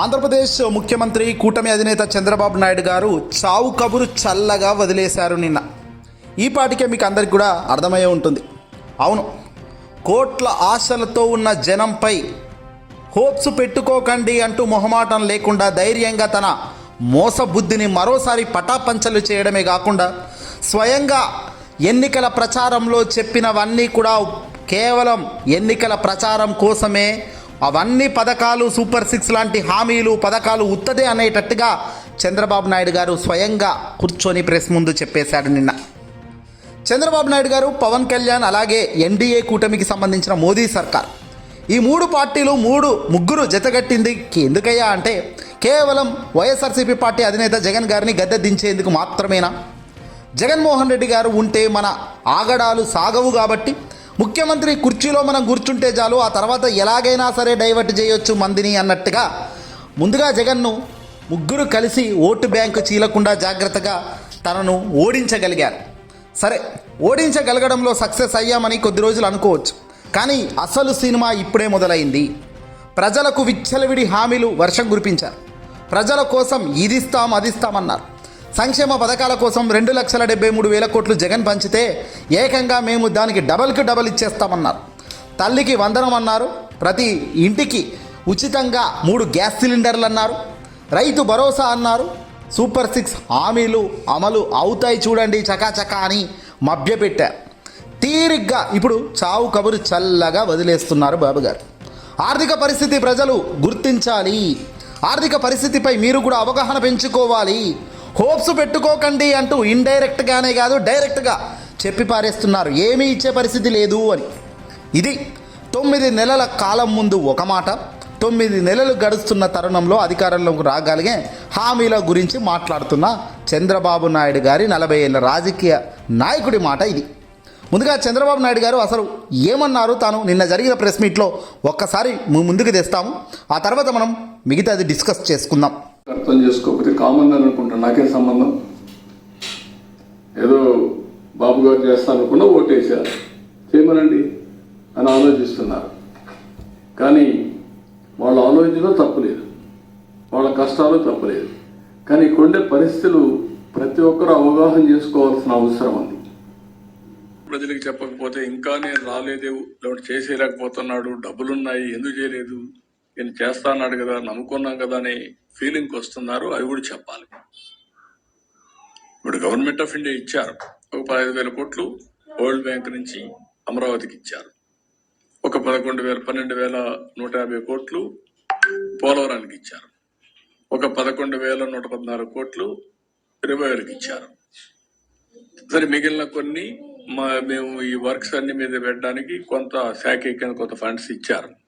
ఆంధ్రప్రదేశ్ ముఖ్యమంత్రి కూటమి అధినేత చంద్రబాబు నాయుడు గారు చావు కబురు చల్లగా వదిలేశారు నిన్న. ఈ పాటికే మీకు అందరికి కూడా అర్థమయ్యే ఉంటుంది. అవును కోట్ల ఆశలతో ఉన్న జనంపై హోప్స్ పెట్టుకోకండి అంటూ మొహమాటం లేకుండా ధైర్యంగా తన మోసబుద్ధిని మరోసారి పటాపంచలు చేయడమే కాకుండా స్వయంగా ఎన్నికల ప్రచారంలో చెప్పినవన్నీ కూడా కేవలం ఎన్నికల ప్రచారం కోసమే అవన్నీ పథకాలు సూపర్ సిక్స్ లాంటి హామీలు పథకాలు ఉత్తదే అనేటట్టుగా చంద్రబాబు నాయుడు గారు స్వయంగా కూర్చొని ప్రెస్ ముందు చెప్పేశాడు నిన్న. చంద్రబాబు నాయుడు గారు పవన్ కళ్యాణ్ అలాగే ఎన్డీఏ కూటమికి సంబంధించిన మోదీ సర్కార్. ఈ మూడు పార్టీలు మూడు ముగ్గురు జతగట్టింది ఎందుకయ్యా అంటే కేవలం వైఎస్ఆర్సీపీ పార్టీ అధినేత జగన్ గారిని గద్దె దించేందుకు మాత్రమేనా? జగన్మోహన్ రెడ్డి గారు ఉంటే మన ఆగడాలు సాగవు కాబట్టి ముఖ్యమంత్రి కుర్చీలో మనం కూర్చుంటే చాలు ఆ తర్వాత ఎలాగైనా సరే డైవర్ట్ చేయొచ్చు మందిని అన్నట్టుగా. ముందుగా జగన్ను ముగ్గురు కలిసి ఓటు బ్యాంకు చీలకుండా జాగ్రత్తగా తనను ఓడించగలిగారు. సరే ఓడించగలగడంలో సక్సెస్ అయ్యామని కొద్ది రోజులు అనుకోవచ్చు. కానీ అసలు సినిమా ఇప్పుడే మొదలైంది. ప్రజలకు విచ్చలవిడి హామీలు వర్షం కురిపించారు. ప్రజల కోసం ఇదిస్తాం అదిస్తామన్నారు అది ఇస్తామన్నారు సంక్షేమ పథకాల కోసం రెండు లక్షల డెబ్బై మూడు వేల కోట్లు జగన్ పంచితే ఏకంగా మేము దానికి డబల్కి డబల్ ఇచ్చేస్తామన్నారు. తల్లికి వందనం అన్నారు. ప్రతి ఇంటికి ఉచితంగా మూడు గ్యాస్ సిలిండర్లు అన్నారు. రైతు భరోసా అన్నారు. సూపర్ సిక్స్ హామీలు అమలు అవుతాయి చూడండి చకాచకా అని మభ్యపెట్టారు తీరిగ్గా ఇప్పుడు చావు కబురు చల్లగా వదిలేస్తున్నారు బాబు గారు. ఆర్థిక పరిస్థితి ప్రజలు గుర్తించాలి. ఆర్థిక పరిస్థితిపై మీరు కూడా అవగాహన పెంచుకోవాలి. హోప్స్ పెట్టుకోకండి అంటూ ఇండైరెక్ట్గానే కాదు డైరెక్ట్గా చెప్పి పారేస్తున్నారు. ఏమీ ఇచ్చే పరిస్థితి లేదు అని. ఇది తొమ్మిది నెలల కాలం ముందు ఒక మాట. తొమ్మిది నెలలు గడుస్తున్న తరుణంలో అధికారంలోకి రాగలిగే హామీల గురించి మాట్లాడుతున్న చంద్రబాబు నాయుడు గారి నలభై ఏళ్ళ రాజకీయ నాయకుడి మాట ఇది. ముందుగా చంద్రబాబు నాయుడు గారు అసలు ఏమన్నారు? తాను నిన్న జరిగిన ప్రెస్ మీట్లో ఒక్కసారి ముందుకు తెస్తాము. ఆ తర్వాత మనం మిగతాది డిస్కస్ చేసుకుందాం. అర్థం చేసుకోకపోతే కామన్ అని అనుకుంటాను నాకేం సంబంధం? ఏదో బాబు గారు చేస్తాను అనుకున్నా ఓటేశారు చేయమనండి అని ఆలోచిస్తున్నారు. కానీ వాళ్ళ ఆలోచన తప్పులేదు వాళ్ళ కష్టాలు తప్పులేదు కానీ ఇక్కడుండే పరిస్థితులు ప్రతి ఒక్కరూ అవగాహన చేసుకోవాల్సిన అవసరం ఉంది. ప్రజలకు చెప్పకపోతే ఇంకా నేను రాలేదు లేకపోతే చేసేయలేకపోతున్నాడు. డబ్బులున్నాయి. ఎందుకు చేయలేదు? నేను చేస్తా అన్నాడు కదా నమ్ముకున్నాం కదా అని ఫీలింగ్కి వస్తున్నారు అవి కూడా చెప్పాలి. ఇప్పుడు గవర్నమెంట్ ఆఫ్ ఇండియా ఇచ్చారు ఒక పదహైదు వేల కోట్లు వరల్డ్ బ్యాంక్ నుంచి అమరావతికి ఇచ్చారు. ఒక పదకొండు వేల పన్నెండు వేల నూట యాభై కోట్లు పోలవరానికి ఇచ్చారు. ఒక పదకొండు వేల నూట పద్నాలుగు కోట్లు రివైవల్కి ఇచ్చారు. సరే మిగిలిన కొన్ని మా మేము ఈ వర్క్స్ అన్ని మీద పెట్టడానికి కొంత శాఖ కింద కొంత ఫండ్స్ ఇచ్చారు.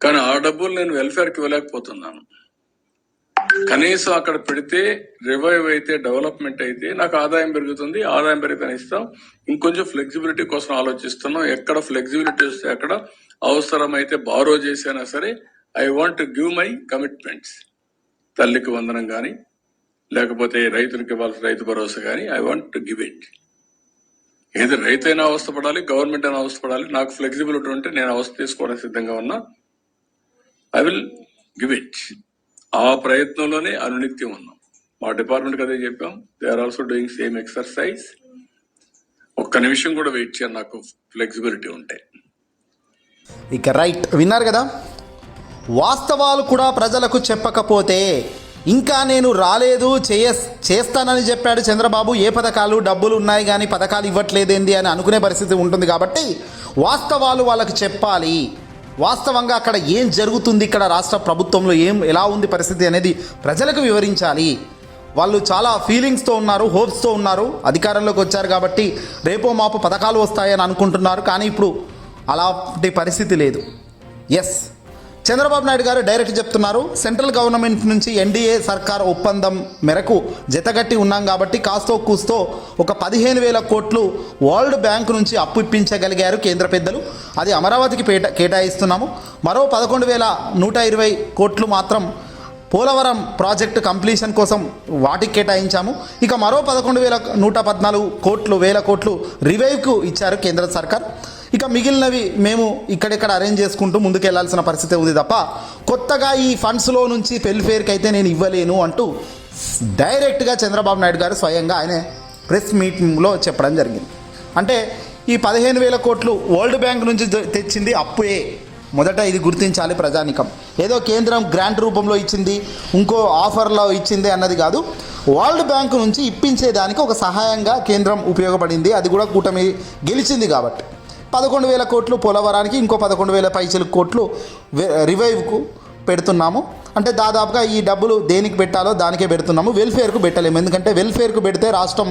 కానీ ఆ డబ్బులు నేను వెల్ఫేర్కి ఇవ్వలేకపోతున్నాను కనీసం అక్కడ పెడితే రివైవ్ అయితే డెవలప్మెంట్ అయితే నాకు ఆదాయం పెరుగుతుంది ఆదాయం పెరిగితే ఇస్తాం. ఇంకొంచెం ఫ్లెక్సిబిలిటీ కోసం ఆలోచిస్తున్నాం. ఎక్కడ ఫ్లెక్సిబిలిటీ వస్తే అక్కడ అవసరమైతే బారో చేసైనా సరే I want give my commitments తల్లికి వందనం కానీ లేకపోతే రైతులకు ఇవ్వాల్సిన రైతు భరోసా కానీ ఐ వాంట్ గివ్ ఇట్ ఏది రైతు అయినా అవస్థపడాలి గవర్నమెంట్ అయినా అవస్థపడాలి నాకు ఫ్లెక్సిబిలిటీ ఉంటే నేను అవస్థ తీసుకోవడానికి సిద్ధంగా ఉన్నా. ఐ విల్ గివ్ ఇట్ ఆ ప్రయత్నంలోనే అనునిత్యం ఉన్నాం. మా డిపార్ట్మెంట్ అదే చెప్పాం. They are also doing same exercise ఒక్క నిమిషం కూడా వెయిట్ చేయాలి నాకు ఫ్లెక్సిబిలిటీ ఉంటే. ఇక రైట్ విన్నారు కదా? వాస్తవాలు కూడా ప్రజలకు చెప్పకపోతే ఇంకా నేను రాలేదు చేయ చేస్తానని చెప్పాడు చంద్రబాబు. ఏ పథకాలు డబ్బులు ఉన్నాయి కానీ పథకాలు ఇవ్వట్లేదేంది అని అనుకునే పరిస్థితి ఉంటుంది కాబట్టి వాస్తవాలు వాళ్ళకి చెప్పాలి. వాస్తవంగా అక్కడ ఏం జరుగుతుంది? ఇక్కడ రాష్ట్ర ప్రభుత్వంలో ఏం ఎలా ఉంది పరిస్థితి అనేది ప్రజలకు వివరించాలి. వాళ్ళు చాలా ఫీలింగ్స్తో ఉన్నారు హోప్స్తో ఉన్నారు. అధికారంలోకి వచ్చారు కాబట్టి రేపో మాపు పథకాలు వస్తాయని అనుకుంటున్నారు. కానీ ఇప్పుడు అలాంటి పరిస్థితి లేదు. ఎస్ చంద్రబాబు నాయుడు గారు డైరెక్ట్ చెప్తున్నారు సెంట్రల్ గవర్నమెంట్ నుంచి ఎన్డీఏ సర్కార్ ఒప్పందం మేరకు జతగట్టి ఉన్నాం కాబట్టి కాస్తో కూస్తో ఒక పదిహేను వేల కోట్లు వరల్డ్ బ్యాంక్ నుంచి అప్పు ఇప్పించగలిగారు కేంద్ర పెద్దలు. అది అమరావతికి పేట కేటాయిస్తున్నాము. మరో పదకొండు వేల నూట ఇరవై కోట్లు మాత్రం పోలవరం ప్రాజెక్టు కంప్లీషన్ కోసం వాటికి కేటాయించాము. ఇక మరో పదకొండు వేల నూట పద్నాలుగు కోట్లు వేల కోట్లు రివైవ్కు ఇచ్చారు కేంద్ర సర్కార్. ఇక మిగిలినవి మేము ఇక్కడెక్కడ అరేంజ్ చేసుకుంటూ ముందుకెళ్ళాల్సిన పరిస్థితి ఉంది తప్ప కొత్తగా ఈ ఫండ్స్లో నుంచి వెల్ఫేర్కి అయితే నేను ఇవ్వలేను అంటూ డైరెక్ట్గా చంద్రబాబు నాయుడు గారు స్వయంగా ఆయన ప్రెస్ మీటింగ్లో చెప్పడం జరిగింది. అంటే ఈ పదిహేను వేల కోట్లు వరల్డ్ బ్యాంక్ నుంచి తెచ్చింది అప్పుయే. మొదట ఇది గుర్తించాలి ప్రజానికం. ఏదో కేంద్రం గ్రాంట్ రూపంలో ఇచ్చింది ఇంకో ఆఫర్లో ఇచ్చింది అన్నది కాదు. వరల్డ్ బ్యాంక్ నుంచి ఇప్పించేదానికి ఒక సహాయంగా కేంద్రం ఉపయోగపడింది. అది కూడా కూటమి గెలిచింది కాబట్టి. పదకొండు వేల కోట్లు పోలవరానికి ఇంకో పదకొండు వేల పైసలు కోట్లు రివైవ్కు పెడుతున్నాము. అంటే దాదాపుగా ఈ డబ్బులు దేనికి పెట్టాలో దానికే పెడుతున్నాము. వెల్ఫేర్కు పెట్టలేము. ఎందుకంటే వెల్ఫేర్కు పెడితే రాష్ట్రం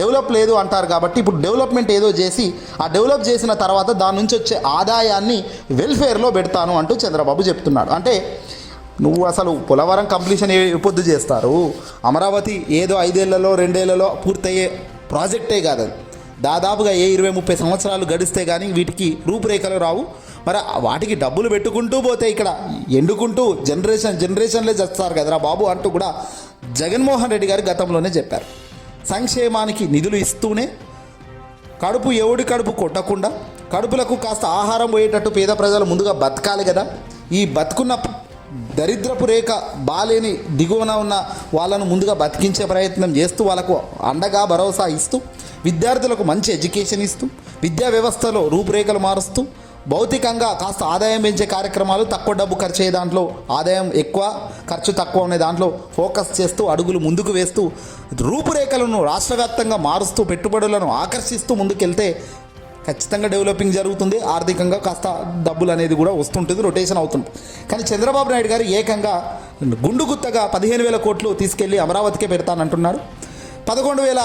డెవలప్ లేదు అంటారు కాబట్టి ఇప్పుడు డెవలప్మెంట్ ఏదో చేసి ఆ డెవలప్ చేసిన తర్వాత దాని నుంచి వచ్చే ఆదాయాన్ని వెల్ఫేర్లో పెడతాను అంటూ చంద్రబాబు చెప్తున్నాడు. అంటే నువ్వు అసలు పోలవరం కంప్లీషన్ ఏ పొద్దు చేస్తారు? అమరావతి ఏదో ఐదేళ్ళలో రెండేళ్ళలో పూర్తయ్యే ప్రాజెక్టే కాదు దాదాపుగా ఏ ఇరవై ముప్పై సంవత్సరాలు గడిస్తే కానీ వీటికి రూపురేఖలు రావు. మరి వాటికి డబ్బులు పెట్టుకుంటూ పోతే ఇక్కడ ఎండుకుంటూ జనరేషన్ జనరేషన్లే చేస్తారు కదరా బాబు అంటూ కూడా జగన్మోహన్ రెడ్డి గారు గతంలోనే చెప్పారు. సంక్షేమానికి నిధులు ఇస్తూనే కడుపు ఎవడి కడుపు కొట్టకుండా కడుపులకు కాస్త ఆహారం పోయేటట్టు పేద ప్రజలు ముందుగా బతకాలి కదా. ఈ బతుకున్న దరిద్రపు రేఖ బాలేని దిగువన ఉన్న వాళ్ళను ముందుగా బతికించే ప్రయత్నం చేస్తూ వాళ్ళకు అండగా భరోసా ఇస్తూ విద్యార్థులకు మంచి ఎడ్యుకేషన్ ఇస్తూ విద్యా వ్యవస్థలో రూపురేఖలు మారుస్తూ భౌతికంగా కాస్త ఆదాయం పెంచే కార్యక్రమాలు తక్కువ డబ్బు ఖర్చు అయ్యే దాంట్లో ఆదాయం ఎక్కువ ఖర్చు తక్కువ ఉండే దాంట్లో ఫోకస్ చేస్తూ అడుగులు ముందుకు వేస్తూ రూపురేఖలను రాష్ట్రవ్యాప్తంగా మారుస్తూ పెట్టుబడులను ఆకర్షిస్తూ ముందుకెళ్తే ఖచ్చితంగా డెవలపింగ్ జరుగుతుంది. ఆర్థికంగా కాస్త డబ్బులు అనేది కూడా వస్తుంటుంది రొటేషన్ అవుతుంది. కానీ చంద్రబాబు నాయుడు గారు ఏకంగా గుండు గుత్తగా పదిహేను వేల కోట్లు తీసుకెళ్ళి అమరావతికే పెడతానంటున్నారు. పదకొండు వేల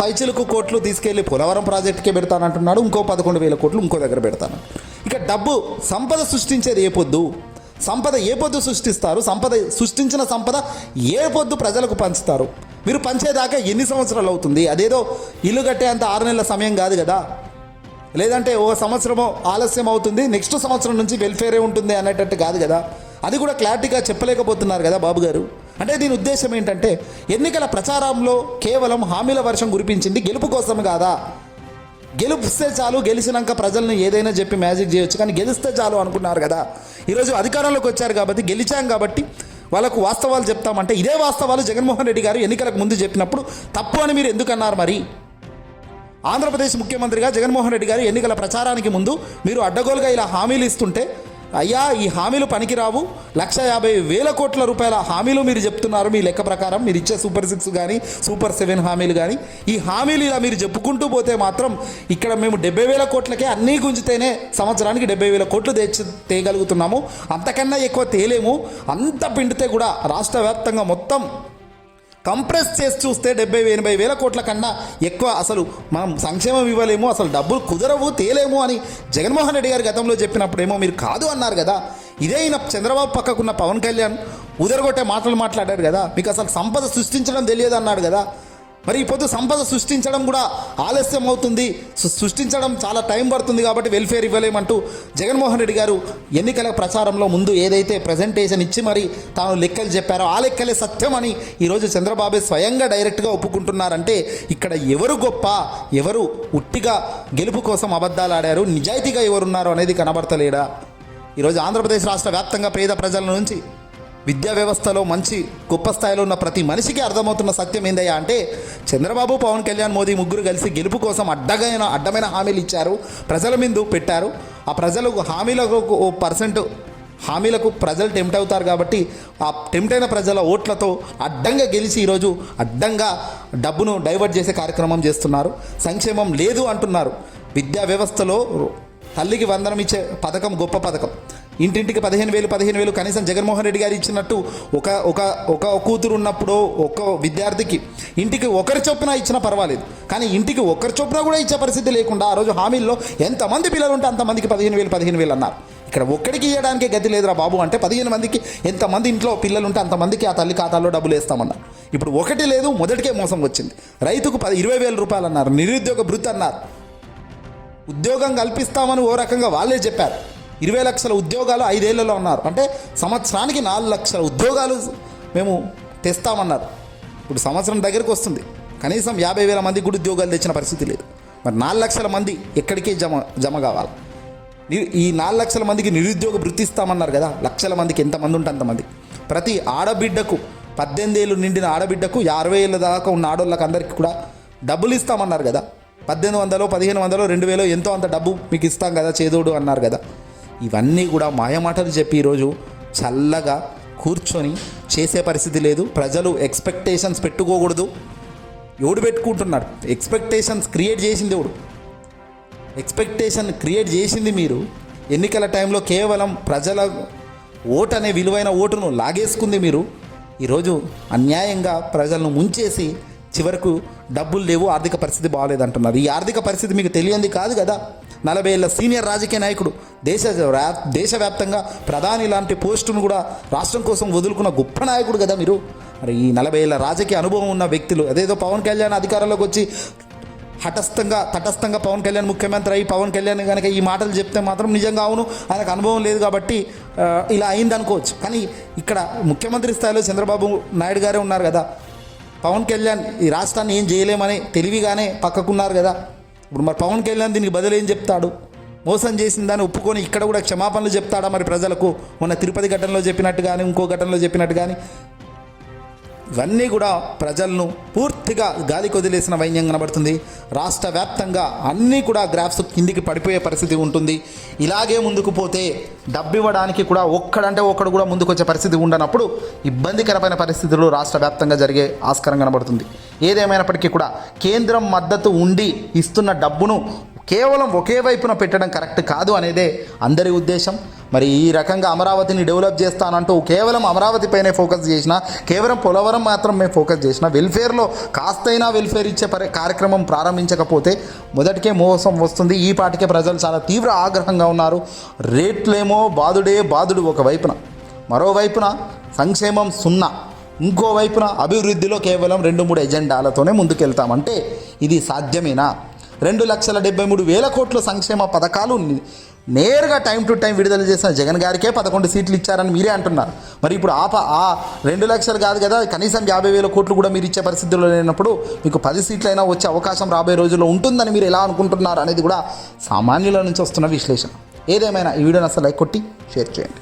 పైచిలకు కోట్లు తీసుకెళ్ళి పోలవరం ప్రాజెక్టుకే పెడతానంటున్నాడు. ఇంకో పదకొండు వేల కోట్లు ఇంకో దగ్గర పెడతాను. ఇక డబ్బు సంపద సృష్టించేది ఏ పొద్దు సంపద ఏ పొద్దు సృష్టిస్తారు? సంపద సృష్టించిన సంపద ఏ పొద్దు ప్రజలకు పంచుతారు? మీరు పంచేదాకా ఎన్ని సంవత్సరాలు అవుతుంది? అదేదో ఇల్లు కట్టే అంత ఆరు నెలల సమయం కాదు కదా? లేదంటే ఓ సంవత్సరమో ఆలస్యం అవుతుంది నెక్స్ట్ సంవత్సరం నుంచి వెల్ఫేరే ఉంటుంది అనేటట్టు కాదు కదా? అది కూడా క్లారిటీగా చెప్పలేకపోతున్నారు కదా బాబు గారు అంటే దీని ఉద్దేశం ఏంటంటే ఎన్నికల ప్రచారంలో కేవలం హామీల వర్షం కురిపించింది గెలుపు కోసం కాదా? గెలిపిస్తే చాలు గెలిచినాక ప్రజల్ని ఏదైనా చెప్పి మ్యాజిక్ చేయొచ్చు కానీ గెలిస్తే చాలు అనుకున్నారు కదా. ఈరోజు అధికారంలోకి వచ్చారు కాబట్టి గెలిచాం కాబట్టి వాళ్ళకు వాస్తవాలు చెప్తామంటే ఇదే వాస్తవాలు జగన్మోహన్ రెడ్డి గారు ఎన్నికలకు ముందు చెప్పినప్పుడు తప్పు అని మీరు ఎందుకన్నారు మరి? ఆంధ్రప్రదేశ్ ముఖ్యమంత్రిగా జగన్మోహన్ రెడ్డి గారు ఎన్నికల ప్రచారానికి ముందు మీరు అడ్డగోలుగా ఇలా హామీలు ఇస్తుంటే అయ్యా ఈ హామీలు పనికిరావు. లక్ష యాభై వేల కోట్ల రూపాయల హామీలు మీరు చెప్తున్నారు. మీ లెక్క ప్రకారం మీరు ఇచ్చే సూపర్ సిక్స్ కానీ సూపర్ సెవెన్ హామీలు కానీ ఈ హామీలు ఇలా మీరు చెప్పుకుంటూ పోతే మాత్రం ఇక్కడ మేము డెబ్బై వేల కోట్లకే అన్నీ గుంజితేనే సంవత్సరానికి డెబ్బై వేల కోట్లు తెచ్చి తేయగలుగుతున్నాము అంతకన్నా ఎక్కువ తేలేము. అంత పిండితే కూడా రాష్ట్ర వ్యాప్తంగా మొత్తం కంప్రెస్ చేసి చూస్తే డెబ్బై ఎనభై వేల కోట్ల కన్నా ఎక్కువ అసలు మనం సంక్షేమం ఇవ్వలేము అసలు డబ్బులు కుదరవు తేలేము అని జగన్మోహన్ రెడ్డి గారు గతంలో చెప్పినప్పుడేమో మీరు కాదు అన్నారు కదా. ఇదే ఈయన చంద్రబాబు పక్కకున్న పవన్ కళ్యాణ్ ఉదరగొట్టే మాటలు మాట్లాడారు కదా. మీకు అసలు సంపద సృష్టించడం తెలియదు అన్నాడు కదా. మరి ఈ పొద్దు సంపద సృష్టించడం కూడా ఆలస్యం అవుతుంది. సృష్టించడం చాలా టైం పడుతుంది కాబట్టి వెల్ఫేర్ ఇవ్వలేమంటూ జగన్మోహన్ రెడ్డి గారు ఎన్నికల ప్రచారంలో ముందు ఏదైతే ప్రజెంటేషన్ ఇచ్చి మరి తాను లెక్కలు చెప్పారో ఆ లెక్కలే సత్యం అని ఈరోజు చంద్రబాబు స్వయంగా డైరెక్ట్గా ఒప్పుకుంటున్నారంటే ఇక్కడ ఎవరు గొప్ప ఎవరు ఉట్టిగా గెలుపు కోసం అబద్ధాలు ఆడారు నిజాయితీగా ఎవరున్నారు అనేది కనబడతలేడా? ఈరోజు ఆంధ్రప్రదేశ్ రాష్ట్ర వ్యాప్తంగా పేద ప్రజల నుంచి విద్యా వ్యవస్థలో మంచి గొప్ప స్థాయిలో ఉన్న ప్రతి మనిషికి అర్థమవుతున్న సత్యం ఏందయ్యా అంటే చంద్రబాబు పవన్ కళ్యాణ్ మోదీ ముగ్గురు కలిసి గెలుపు కోసం అడ్డగైన అడ్డమైన హామీలు ఇచ్చారు. ప్రజల మీద పెట్టారు. ఆ ప్రజలకు హామీలకు ఓ పర్సెంట్ హామీలకు ప్రజలు టెంప్ట్ అవుతారు కాబట్టి ఆ టెంప్ట్ అయిన ప్రజల ఓట్లతో అడ్డంగా గెలిచి ఈరోజు అడ్డంగా డబ్బును డైవర్ట్ చేసే కార్యక్రమం చేస్తున్నారు. సంక్షేమం లేదు అంటున్నారు. విద్యా వ్యవస్థలో తల్లికి వందనం ఇచ్చే పథకం గొప్ప పథకం. ఇంటింటికి పదిహేను వేలు పదిహేను వేలు కనీసం జగన్మోహన్ రెడ్డి గారు ఇచ్చినట్టు ఒక ఒక ఒక కూతురు ఉన్నప్పుడు ఒక విద్యార్థికి ఇంటికి ఒకరి చొప్పున ఇచ్చినా పర్వాలేదు. కానీ ఇంటికి ఒకరి చొప్పున కూడా ఇచ్చే పరిస్థితి లేకుండా ఆ రోజు హామీల్లో ఎంతమంది పిల్లలు ఉంటే అంతమందికి పదిహేను వేలు పదిహేను వేలు అన్నారు. ఇక్కడ ఒక్కడికి ఇవ్వడానికి గతి లేదురా బాబు అంటే పదిహేను మందికి ఎంతమంది ఇంట్లో పిల్లలు ఉంటే అంతమందికి ఆ తల్లి ఖాతాలో డబ్బులు వేస్తామన్నారు. ఇప్పుడు ఒకటి లేదు మొదటికే మోసం వచ్చింది. రైతుకు పది ఇరవై వేల రూపాయలు అన్నారు. నిరుద్యోగ భృతి అన్నారు. ఉద్యోగం కల్పిస్తామని ఓ రకంగా వాళ్ళే చెప్పారు. ఇరవై లక్షల ఉద్యోగాలు ఐదేళ్ళలో ఉన్నారు అంటే సంవత్సరానికి నాలుగు లక్షల ఉద్యోగాలు మేము తెస్తామన్నారు. ఇప్పుడు సంవత్సరం దగ్గరికి వస్తుంది. కనీసం యాభై వేల మందికి కూడా ఉద్యోగాలు తెచ్చిన పరిస్థితి లేదు. మరి నాలుగు లక్షల మంది ఎక్కడికి జమ జమ కావాలి? ఈ నాలుగు లక్షల మందికి నిరుద్యోగ వృత్తి ఇస్తామన్నారు కదా? లక్షల మందికి ఎంతమంది ఉంటే అంతమంది ప్రతి ఆడబిడ్డకు పద్దెనిమిది ఏళ్ళు నిండిన ఆడబిడ్డకు అరవై ఏళ్ళ దాకా ఉన్న ఆడోళ్ళకి అందరికీ కూడా డబ్బులు ఇస్తామన్నారు కదా? పద్దెనిమిది వందలు పదిహేను వందలు రెండు వేలు ఎంతో అంత డబ్బు మీకు ఇస్తాం కదా చేదోడు అన్నారు కదా. ఇవన్నీ కూడా మాయమాటలు చెప్పి ఈరోజు చల్లగా కూర్చొని చేసే పరిస్థితి లేదు. ప్రజలు ఎక్స్పెక్టేషన్స్ పెట్టుకోకూడదు. ఎవడు పెట్టుకుంటున్నాడు? ఎక్స్పెక్టేషన్స్ క్రియేట్ చేసింది ఎవడు? ఎక్స్పెక్టేషన్ క్రియేట్ చేసింది మీరు. ఎన్నికల టైంలో కేవలం ప్రజల ఓటు అనే విలువైన ఓటును లాగేసుకుంది మీరు. ఈరోజు అన్యాయంగా ప్రజలను ముంచేసి చివరకు డబ్బులు లేవు ఆర్థిక పరిస్థితి బాగాలేదంటున్నారు ఈ ఆర్థిక పరిస్థితి మీకు తెలియంది కాదు కదా? నలభై ఏళ్ళ సీనియర్ రాజకీయ నాయకుడు దేశ దేశవ్యాప్తంగా ప్రధాని లాంటి పోస్టును కూడా రాష్ట్రం కోసం వదులుకున్న గొప్ప నాయకుడు కదా మీరు? మరి ఈ నలభై ఏళ్ళ రాజకీయ అనుభవం ఉన్న వ్యక్తులు అదేదో పవన్ కళ్యాణ్ అధికారంలోకి వచ్చి హఠస్థంగా తటస్థంగా పవన్ కళ్యాణ్ ముఖ్యమంత్రి అయ్యి పవన్ కళ్యాణ్ కనుక ఈ మాటలు చెప్తే మాత్రం నిజంగా అవును ఆయనకు అనుభవం లేదు కాబట్టి ఇలా అయింది అనుకోవచ్చు కానీ ఇక్కడ ముఖ్యమంత్రి స్థాయిలో చంద్రబాబు నాయుడు గారే ఉన్నారు కదా? పవన్ కళ్యాణ్ ఈ రాష్ట్రాన్ని ఏం చేయలేమని తెలివిగానే పక్కకున్నారు కదా. ఇప్పుడు మరి పవన్ కళ్యాణ్ దీనికి బదులు ఏం చెప్తాడు? మోసం చేసిన దాన్ని ఒప్పుకొని ఇక్కడ కూడా క్షమాపణలు చెప్తాడా మరి ప్రజలకు? మొన్న తిరుపతి ఘటనలో చెప్పినట్టు కానీ ఇంకో ఘటనలో చెప్పినట్టు కానీ ఇవన్నీ కూడా ప్రజలను పూర్తిగా గాలి కొదిలేసిన వైన్యం కనబడుతుంది. రాష్ట్ర వ్యాప్తంగా అన్నీ కూడా గ్రాఫ్స్ కిందికి పడిపోయే పరిస్థితి ఉంటుంది. ఇలాగే ముందుకు పోతే డబ్బు ఇవ్వడానికి కూడా ఒక్కడంటే ఒక్కడు కూడా ముందుకు వచ్చే పరిస్థితి ఉండనప్పుడు ఇబ్బందికరమైన పరిస్థితులు రాష్ట్ర వ్యాప్తంగా జరిగే ఆస్కారం కనబడుతుంది. ఏదేమైనప్పటికీ కూడా కేంద్రం మద్దతు ఉండి ఇస్తున్న డబ్బును కేవలం ఒకే వైపున పెట్టడం కరెక్ట్ కాదు అనేదే అందరి ఉద్దేశం. మరి ఈ రకంగా అమరావతిని డెవలప్ చేస్తానంటూ కేవలం అమరావతి పైనే ఫోకస్ చేసిన కేవలం పోలవరం మాత్రం మేము ఫోకస్ చేసిన వెల్ఫేర్లో కాస్తైనా వెల్ఫేర్ ఇచ్చే పరి కార్యక్రమం ప్రారంభించకపోతే మొదటికే మోసం వస్తుంది. ఈ పాటికే ప్రజలు చాలా తీవ్ర ఆగ్రహంగా ఉన్నారు. రేట్లేమో బాదుడే బాదుడు ఒక వైపున. మరోవైపున సంక్షేమం సున్నా. ఇంకోవైపున అభివృద్ధిలో కేవలం రెండు మూడు ఎజెండాలతోనే ముందుకెళ్తామంటే ఇది సాధ్యమేనా? రెండు లక్షల డెబ్బై మూడు వేల కోట్ల సంక్షేమ పథకాలు నేరుగా టైం టు టైం విడుదల చేసిన జగన్ గారికే పదకొండు సీట్లు ఇచ్చారని మీరే అంటున్నారు. మరి ఇప్పుడు ఆ ఆ రెండు లక్షలు కాదు కదా కనీసం యాభై వేల కోట్లు కూడా మీరు ఇచ్చే పరిస్థితుల్లో లేనప్పుడు మీకు పది సీట్లైనా వచ్చే అవకాశం రాబోయే రోజుల్లో ఉంటుందని మీరు ఎలా అనుకుంటున్నారు అనేది కూడా సామాన్యుల నుంచి వస్తున్న విశ్లేషణ. ఏదేమైనా ఈ వీడియోని అసలు లైక్ కొట్టి షేర్ చేయండి.